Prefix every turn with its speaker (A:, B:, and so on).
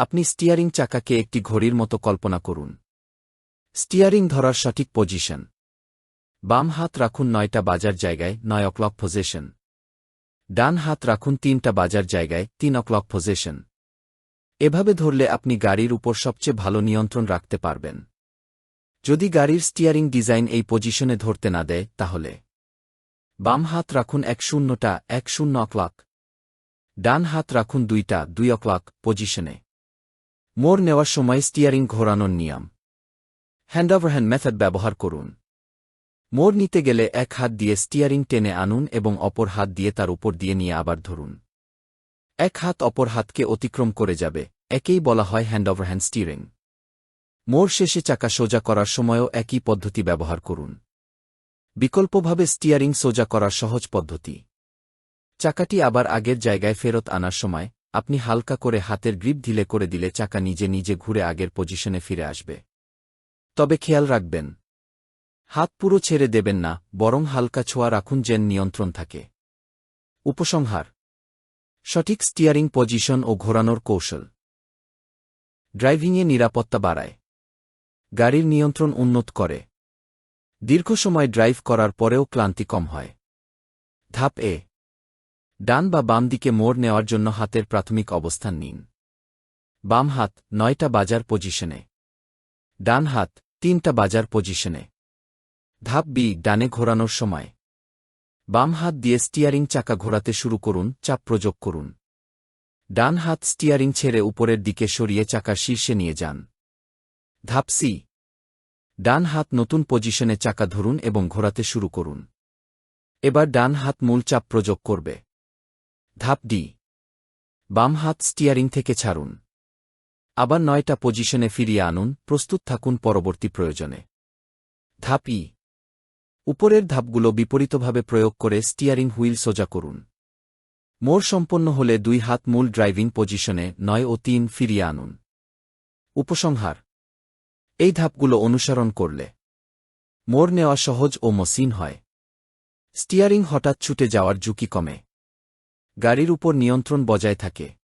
A: আপনি স্টিয়ারিং চাকাকে একটি ঘড়ির মতো কল্পনা করুন। স্টিয়ারিং ধরার সঠিক পজিশন। বাম হাত রাখুন নয়টা বাজার জায়গায়, নয় অক্লক পজিশন ডান হাত রাখুন তিনটা বাজার জায়গায়, তিন অক্লক পজিশন এভাবে ধরলে আপনি গাড়ির উপর সবচেয়ে ভালো নিয়ন্ত্রণ রাখতে পারবেন। যদি গাড়ির স্টিয়ারিং ডিজাইন এই পজিশনে ধরতে না দেয়, তাহলে। বাম হাত রাখুন এক শূন্যটা, এক শূন্য অক্লাক ডান হাত রাখুন দুইটা, দুই অক্লাক পজিশনে মোড় নেওয়ার সময় স্টিয়ারিং ঘোরানোর নিয়ম। হ্যান্ডওভার হ্যান্ড মেথড ব্যবহার করুন। মোড় নিতে গেলে এক হাত দিয়ে স্টিয়ারিং টেনে আনুন এবং অপর হাত দিয়ে তার উপর দিয়ে নিয়ে আবার ধরুন। এক হাত অপর হাতকে অতিক্রম করে যাবে, একেই বলা হয় হ্যান্ডওভার হ্যান্ড স্টিয়ারিং মোর শেষে চাকা সোজা করার সময়ও একই পদ্ধতি ব্যবহার করুন। বিকল্পভাবে স্টিয়ারিং সোজা করার সহজ পদ্ধতি। চাকাটি আবার আগের জায়গায় ফেরত আনার সময় আপনি হালকা করে হাতের গ্রিপ ঢিলে করে দিলে চাকা নিজে নিজে ঘুরে আগের পজিশনে ফিরে আসবে। তবে খেয়াল রাখবেন, হাত পুরো ছেড়ে দেবেন না, বরং হালকা ছোঁয়া রাখুন যেন নিয়ন্ত্রণ থাকে। উপসংহার, সঠিক স্টিয়ারিং পজিশন ও ঘোরানোর কৌশল। ড্রাইভিংয়ে নিরাপত্তা বাড়ায়। গাড়ির নিয়ন্ত্রণ উন্নত করে। দীর্ঘ সময় ড্রাইভ করার পরেও ক্লান্তি কম হয়। ধাপ এ ডান বা বাম দিকে মোড় নেওয়ার জন্য হাতের প্রাথমিক অবস্থান নিন। বাম হাত, নয়টা বাজার পজিশনে। ডান হাত, তিনটা বাজার পজিশনে। ধাপ বি, ডানে ঘোরানোর সময়। বাম হাত দিয়ে স্টিয়ারিং চাকা ঘোরাতে শুরু করুন, চাপ প্রযোগ করুন। ডান হাত স্টিয়ারিং ছেড়ে উপরের দিকে সরিয়ে চাকার শীর্ষে নিয়ে যান। ধাপ সি। ডান হাত নতুন পজিশনে চাকা ধরুন এবং ঘোরাতে শুরু করুন। এবার ডান হাত মূল চাপ প্রযোগ করবে। ধাপ ডি। বাম হাত স্টিয়ারিং থেকে ছাড়ুন। আবার নয়টা পজিশনে ফিরিয়ে আনুন, প্রস্তুত থাকুন পরবর্তী প্রয়োজনে। ধাপ ই। উপরের ধাপগুলো বিপরীতভাবে প্রয়োগ করে স্টিয়ারিং হুইল সোজা করুন। মোড় সম্পন্ন হলে দুই হাত মূল ড্রাইভিং পজিশনে নয় ও তিন ফিরিয়ে আনুন। উপসংহার। এই ধাপগুলো অনুসরণ করলে মোড় নেওয়া সহজ ও মসৃণ হয়। স্টিয়ারিং হঠাৎ ছুটে যাওয়ার ঝুঁকি কমে। গাড়ির উপর নিয়ন্ত্রণ বজায় থাকে।